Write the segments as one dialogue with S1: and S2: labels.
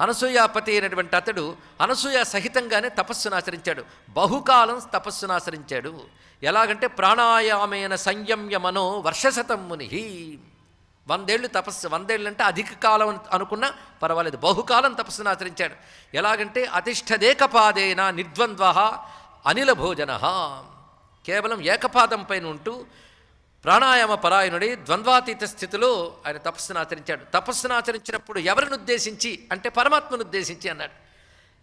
S1: అనసూయాపతి అయినటువంటి అతడు అనసూయ సహితంగానే తపస్సును ఆచరించాడు. బహుకాలం తపస్సును ఆచరించాడు. ఎలాగంటే ప్రాణాయామేన సంయమ్య మనో వర్షశతం ముని వందేళ్ళు తపస్సు వందేళ్ళు అంటే అధిక కాలం అనుకున్నా పర్వాలేదు బహుకాలం తపస్సును ఆచరించాడు. ఎలాగంటే అతిష్టదేకపాదేన నిర్ద్వంద్వ అనిల భోజన కేవలం ఏకపాదం పైన ఉంటూ ప్రాణాయామ పరాయణుడి ద్వంద్వాతీత స్థితిలో ఆయన తపస్సును ఆచరించాడు. తపస్సును ఆచరించినప్పుడు ఎవరిని ఉద్దేశించి? అంటే పరమాత్మను ఉద్దేశించి అన్నాడు.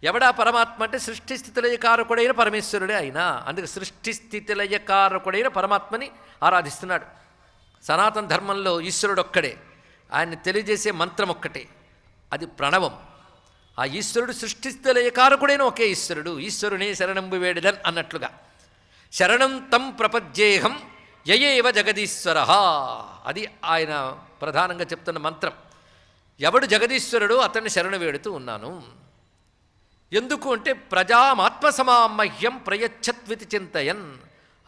S1: ఎవడా పరమాత్మ అంటే సృష్టి స్థితిలయకారకుడైన పరమేశ్వరుడే అయినా అందుకే సృష్టి స్థితిలయకారకుడైన పరమాత్మని ఆరాధిస్తున్నాడు. సనాతన ధర్మంలో ఈశ్వరుడు ఒక్కడే ఆయన్ని తెలియజేసే మంత్రం ఒక్కటే. అది ప్రణవం. ఆ ఈశ్వరుడు సృష్టిస్థలయకారకుడైన ఒకే ఈశ్వరుడు. ఈశ్వరునే శరణంబు వేడిదన్ అన్నట్లుగా. శరణం తం ప్రపజ్యేహం యయేవ జగదీశ్వర అది ఆయన ప్రధానంగా చెప్తున్న మంత్రం. ఎవడు జగదీశ్వరుడు అతన్ని శరణు వేడుతూ ఉన్నాను. ఎందుకు అంటే ప్రజామాత్మసమామహ్యం ప్రయచ్చత్వితి చింతయన్.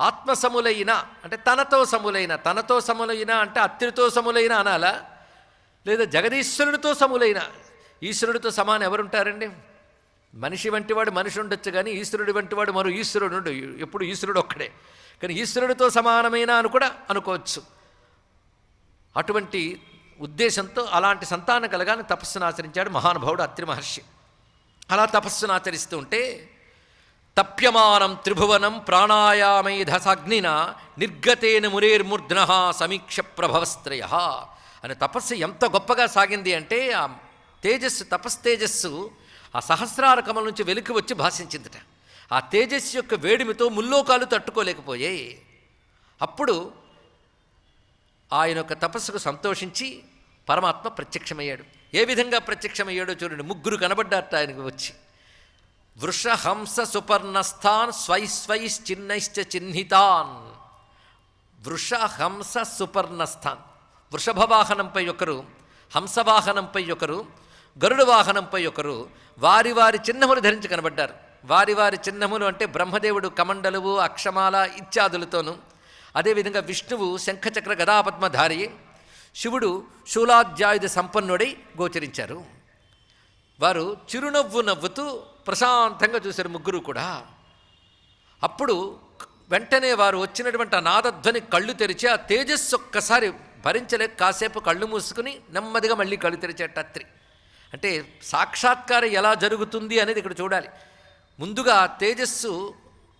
S1: ఆత్మసములైన అంటే తనతో సములైన తనతో సములైన అంటే అత్తిరితో సములైన అనాలా? లేదా జగదీశ్వరుడితో సములైన ఈశ్వరుడితో సమానం ఎవరుంటారండి? మనిషి వంటివాడు మనిషి ఉండొచ్చు కానీ ఈశ్వరుడు వంటివాడు మరో ఈశ్వరుడు ఉండు. ఎప్పుడు ఈశ్వరుడు ఒక్కడే. కానీ ఈశ్వరుడితో సమానమైన అని కూడా అనుకోవచ్చు. అటువంటి ఉద్దేశంతో అలాంటి సంతానం కలగానే తపస్సును ఆచరించాడు మహానుభావుడు అత్రి మహర్షి. అలా తపస్సును ఆచరిస్తూ ఉంటే తప్యమానం త్రిభువనం ప్రాణాయామైధసాగ్నిన నిర్గతేన మురేర్మూర్ధన సమీక్ష ప్రభవస్త్రయ. అనే తపస్సు ఎంత గొప్పగా సాగింది అంటే ఆ తేజస్సు తపస్తేజస్సు ఆ సహస్రార కమల నుంచి వెలికి వచ్చి భాషించిందట. ఆ తేజస్సు యొక్క వేడిమితో ముల్లోకాలు తట్టుకోలేకపోయాయి. అప్పుడు ఆయన యొక్క తపస్సుకు సంతోషించి పరమాత్మ ప్రత్యక్షమయ్యాడు. ఏ విధంగా ప్రత్యక్షమయ్యాడో చూడండి. ముగ్గురు కనబడ్డారట ఆయనకు వచ్చి. వృషహంస సుపర్ణస్థాన్ స్వైస్వైశ్చిన్నైశ్చ చిహ్నితాన్ వృషహంస సుపర్ణస్థాన్. వృషభవాహనంపై ఒకరు హంసవాహనంపై ఒకరు గరుడ వాహనంపై ఒకరు వారి వారి చిహ్నములు ధరించి కనబడ్డారు. వారి వారి చిహ్నములు అంటే బ్రహ్మదేవుడు కమండలువు అక్షమాల ఇత్యాదులతోనూ. అదేవిధంగా విష్ణువు శంఖచక్ర గదాపద్మధారి శివుడు శూలాధ్యాయుధ సంపన్నుడై గోచరించారు. వారు చిరునవ్వు నవ్వుతూ ప్రశాంతంగా చూశారు ముగ్గురు కూడా. అప్పుడు వెంటనే వారు వచ్చినటువంటి ఆ నాదధ్వని కళ్ళు తెరిచి ఆ తేజస్సు ఒక్కసారి భరించలేక కాసేపు కళ్ళు మూసుకుని నెమ్మదిగా మళ్ళీ కళ్ళు తెరిచేట అత్రి అంటే సాక్షాత్కారం ఎలా జరుగుతుంది అనేది ఇక్కడ చూడాలి. ముందుగా తేజస్సు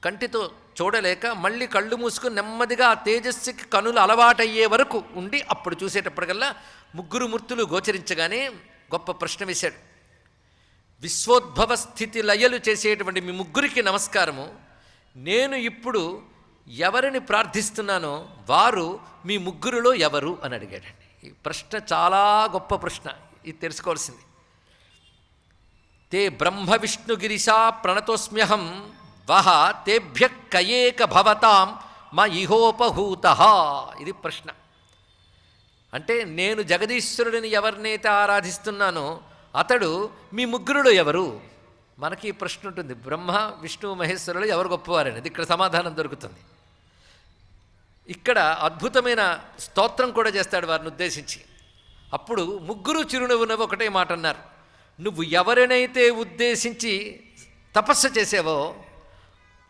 S1: కంటితో చూడలేక మళ్ళీ కళ్ళు మూసుకుని నెమ్మదిగా ఆ తేజస్సుకి కనులు అలవాటయ్యే వరకు ఉండి అప్పుడు చూసేటప్పటికల్లా ముగ్గురు మూర్తులు గోచరించగానే గొప్ప ప్రశ్న వేశాడు. విశ్వోద్భవ స్థితి లయలు చేసేటువంటి మీ ముగ్గురికి నమస్కారము. నేను ఇప్పుడు ఎవరిని ప్రార్థిస్తున్నానో వారు మీ ముగ్గురులో ఎవరు అని అడిగాడండి. ఈ ప్రశ్న చాలా గొప్ప ప్రశ్న. ఇది తెలుసుకోవాల్సింది. తే బ్రహ్మ విష్ణుగిరిశా ప్రణతోస్మ్యహం వహ తేభ్య కయేక భవతాం మా ఇహోపహూత. ఇది ప్రశ్న. అంటే నేను జగదీశ్వరుడిని ఎవరినైతే ఆరాధిస్తున్నానో అతడు మీ ముగ్గురుడు ఎవరు? మనకి ఈ ప్రశ్న ఉంటుంది. బ్రహ్మ విష్ణు మహేశ్వరులు ఎవరు గొప్పవారనేది. ఇక్కడ సమాధానం దొరుకుతుంది. ఇక్కడ అద్భుతమైన స్తోత్రం కూడా చేస్తాడు వారిని ఉద్దేశించి. అప్పుడు ముగ్గురు చిరునవ్వు నవ్వు ఒకటే మాట అన్నారు నువ్వు ఎవరినైతే ఉద్దేశించి తపస్సు చేసావో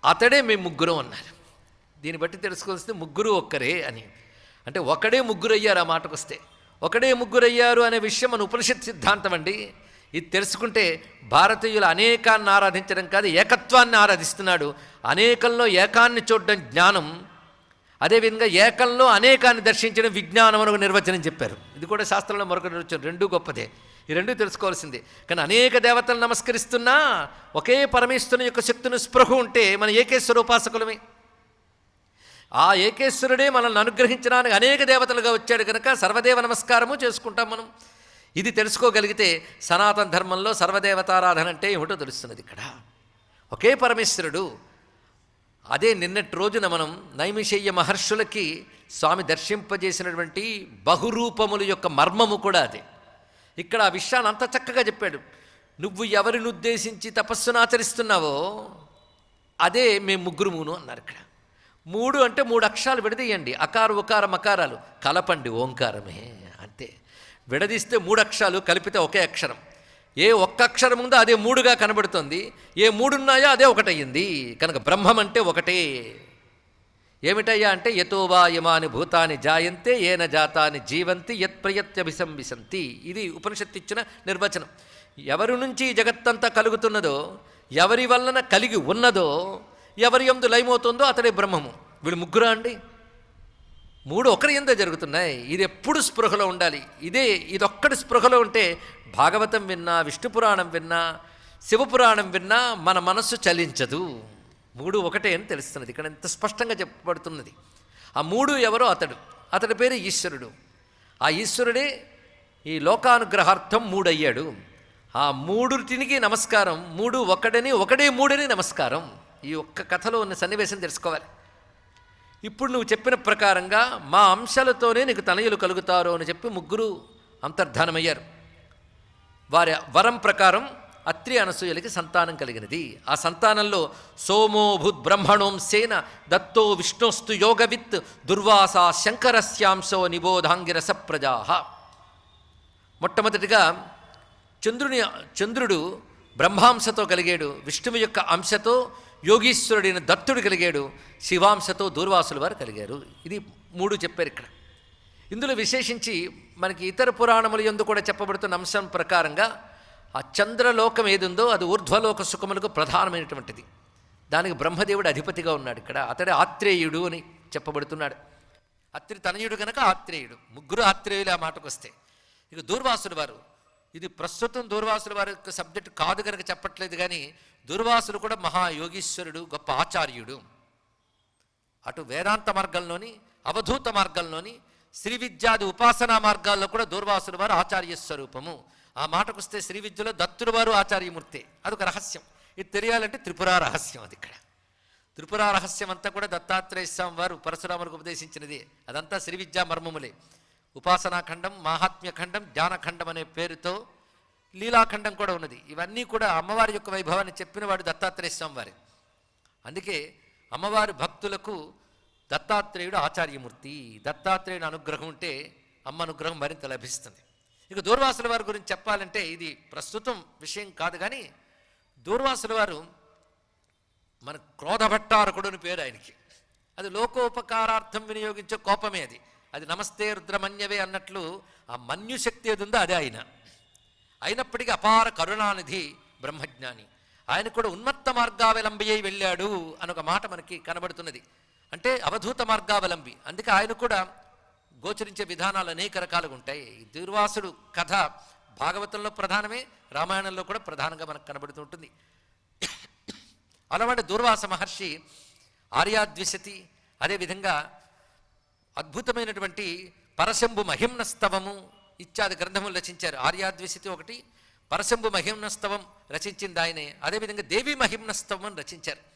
S1: అతడే మేము ముగ్గురం అన్నారు. దీన్ని బట్టి తెలుసుకోవాల్సింది ముగ్గురు ఒక్కరే అని. అంటే ఒకడే ముగ్గురు అయ్యారు ఆ మాటకు వస్తే. ఒకడే ముగ్గురు అయ్యారు అనే విషయం మన ఉపనిషత్ సిద్ధాంతం అండి. ఇది తెలుసుకుంటే భారతీయులు అనేకాన్ని ఆరాధించడం కాదు ఏకత్వాన్ని ఆరాధిస్తున్నాడు. అనేకంలో ఏకాన్ని చూడడం జ్ఞానం అదేవిధంగా ఏకంలో అనేకాన్ని దర్శించడం విజ్ఞానం అని ఒక నిర్వచనం చెప్పారు. ఇది కూడా శాస్త్రంలో మరొక నిర్వచనం రెండూ గొప్పదే. ఈ రెండు తెలుసుకోవాల్సిందే. కానీ అనేక దేవతలు నమస్కరిస్తున్నా ఒకే పరమేశ్వరుని యొక్క శక్తిని స్పృహ ఉంటే మన ఏకేశ్వర ఉపాసకులమే. ఆ ఏకేశ్వరుడే మనల్ని అనుగ్రహించడానికి అనేక దేవతలుగా వచ్చాడు కనుక సర్వదేవ నమస్కారము చేసుకుంటాం మనం. ఇది తెలుసుకోగలిగితే సనాతన ధర్మంలో సర్వదేవతారాధన అంటే ఏమిటో తెలుస్తున్నది ఇక్కడ. ఒకే పరమేశ్వరుడు. అదే నిన్నటి రోజున మనం నైమిషయ్య మహర్షులకి స్వామి దర్శింపజేసినటువంటి బహురూపముల యొక్క మర్మము కూడా అదే. ఇక్కడ ఆ విషయాన్ని అంత చక్కగా చెప్పాడు. నువ్వు ఎవరిని ఉద్దేశించి తపస్సును ఆచరిస్తున్నావో అదే మేము ముగ్గురుమును అన్నారు ఇక్కడ. మూడు అంటే మూడు అక్షరాలు విడదీయండి. అకారు ఉకార మకారాలు. కలపండి ఓంకారమే అంతే. విడదీస్తే మూడు అక్షరాలు కలిపితే ఒకే అక్షరం. ఏ ఒక్క అక్షరం ఉందో అదే మూడుగా కనబడుతుంది. ఏ మూడున్నాయో అదే ఒకటయ్యింది. కనుక బ్రహ్మం అంటే ఒకటే. ఏమిటయ్యా అంటే యతోవా యమాని భూతాని జాయంతే ఏన జాతాని జీవంతి యత్ ప్రయత్యభిసంవిశంతి. ఇది ఉపనిషత్తు ఇచ్చిన నిర్వచనం. ఎవరి నుంచి జగత్తంతా కలుగుతున్నదో ఎవరి వలన కలిగి ఉన్నదో ఎవరి ఎందు లయమవుతుందో అతడే బ్రహ్మము. వీళ్ళు ముగ్గురా అండి? మూడు ఒకరి ఎందే జరుగుతున్నాయి. ఇది ఎప్పుడు స్పృహలో ఉండాలి? ఇదే ఇదొక్కటి స్పృహలో ఉంటే భాగవతం విన్నా విష్ణు పురాణం విన్నా శివపురాణం విన్నా మన మనస్సు చలించదు. మూడు ఒకటే అని తెలుస్తున్నది. ఇక్కడ ఎంత స్పష్టంగా చెప్పబడుతున్నది. ఆ మూడు ఎవరో? అతడు. అతడి పేరు ఈశ్వరుడు. ఆ ఈశ్వరుడే ఈ లోకానుగ్రహార్థం మూడయ్యాడు. ఆ మూడుటినికి నమస్కారం మూడు ఒకడని ఒకడే మూడని నమస్కారం. ఈ ఒక్క కథలో ఉన్న సన్నివేశం తెలుసుకోవాలి. ఇప్పుడు నువ్వు చెప్పిన ప్రకారంగా మా అంశాలతోనే నీకు తనయులు కలుగుతారు అని చెప్పి ముగ్గురు అంతర్ధానమయ్యారు. వారి వరం ప్రకారం అత్రి అనసూయలకి సంతానం కలిగినది. ఆ సంతానంలో సోమో భూత్ బ్రహ్మణోం సేన దత్తో విష్ణోస్తు యోగవిత్ దుర్వాస శంకరస్యాంశో నిబోధాంగిరస ప్రజాహ మొట్టమొదటిగా చంద్రుని చంద్రుడు బ్రహ్మాంశతో కలిగాడు. విష్ణువు యొక్క అంశతో యోగీశ్వరుడైన దత్తుడు కలిగాడు. శివాంశతో దూర్వాసుల వారు కలిగారు. ఇది మూడు చెప్పారు ఇక్కడ. ఇందులో విశేషించి మనకి ఇతర పురాణముల యందు కూడా చెప్పబడుతున్న అంశం ప్రకారంగా ఆ చంద్రలోకం ఏది ఉందో అది ఊర్ధ్వలోక సుఖములకు ప్రధానమైనటువంటిది. దానికి బ్రహ్మదేవుడు అధిపతిగా ఉన్నాడు ఇక్కడ. అతడే ఆత్రేయుడు అని చెప్పబడుతున్నాడు. అత్రి తనయుడు కనుక ఆత్రేయుడు. ముగ్గురు ఆత్రేయులు ఆ మాటకు వస్తే ఇక దూర్వాసుడు వారు ఇది ప్రస్తుతం దూర్వాసుల వారి యొక్క సబ్జెక్ట్ కాదు కనుక చెప్పట్లేదు కానీ దూర్వాసుడు కూడా మహాయోగీశ్వరుడు గొప్ప ఆచార్యుడు. అటు వేదాంత మార్గంలోని అవధూత మార్గంలోని శ్రీ విద్యాది ఉపాసనా మార్గాల్లో కూడా దూర్వాసుల వారు ఆచార్య స్వరూపము. ఆ మాటకు వస్తే శ్రీ విద్యలో దత్తుడు వారు ఆచార్యమూర్తి. అదొక రహస్యం. ఇది తెలియాలంటే త్రిపుర రహస్యం అది ఇక్కడ. త్రిపుర రహస్యం అంతా కూడా దత్తాత్రేయ స్వామి వారు పరశురాములకు ఉపదేశించినది. అదంతా శ్రీ విద్యా మర్మములే. ఉపాసనాఖండం మాహాత్మ్యఖండం జ్ఞానఖండం అనే పేరుతో లీలాఖండం కూడా ఉన్నది. ఇవన్నీ కూడా అమ్మవారి యొక్క వైభవాన్ని చెప్పినవాడు దత్తాత్రేయ స్వామి వారి. అందుకే అమ్మవారి భక్తులకు దత్తాత్రేయుడు ఆచార్యమూర్తి. దత్తాత్రేయుడు అనుగ్రహం ఉంటే అమ్మ అనుగ్రహం మరింత లభిస్తుంది. ఇక దూర్వాసుల వారి గురించి చెప్పాలంటే ఇది ప్రస్తుతం విషయం కాదు కానీ దూర్వాసుల వారు మన క్రోధభట్టారకుడు పేరు ఆయనకి. అది లోకోపకారార్థం వినియోగించే కోపమే అది. అది నమస్తే రుద్రమన్యవే అన్నట్లు ఆ మన్యుశక్తి ఏది ఉందో అదే ఆయన. అయినప్పటికీ అపార కరుణానిధి బ్రహ్మజ్ఞాని. ఆయన కూడా ఉన్మత్త మార్గావలంబి అయి వెళ్ళాడు అని ఒక మాట మనకి కనబడుతున్నది. అంటే అవధూత మార్గావలంబి. అందుకే ఆయన కూడా గోచరించే విధానాలు అనేక రకాలుగా ఉంటాయి. దుర్వాసుడు కథ భాగవతంలో ప్రధానమే రామాయణంలో కూడా ప్రధానంగా మనకు కనబడుతూ ఉంటుంది. అలాంటి దూర్వాస మహర్షి ఆర్యాద్విశతి అదేవిధంగా అద్భుతమైనటువంటి పరశంభు మహిమ్నస్తవము ఇత్యాది గ్రంథములు రచించారు. ఆర్యాద్విశతి ఒకటి పరశంభు మహిమ్నస్తవం రచించింది ఆయనే అదేవిధంగా దేవి మహిమ్నస్తవం రచించారు.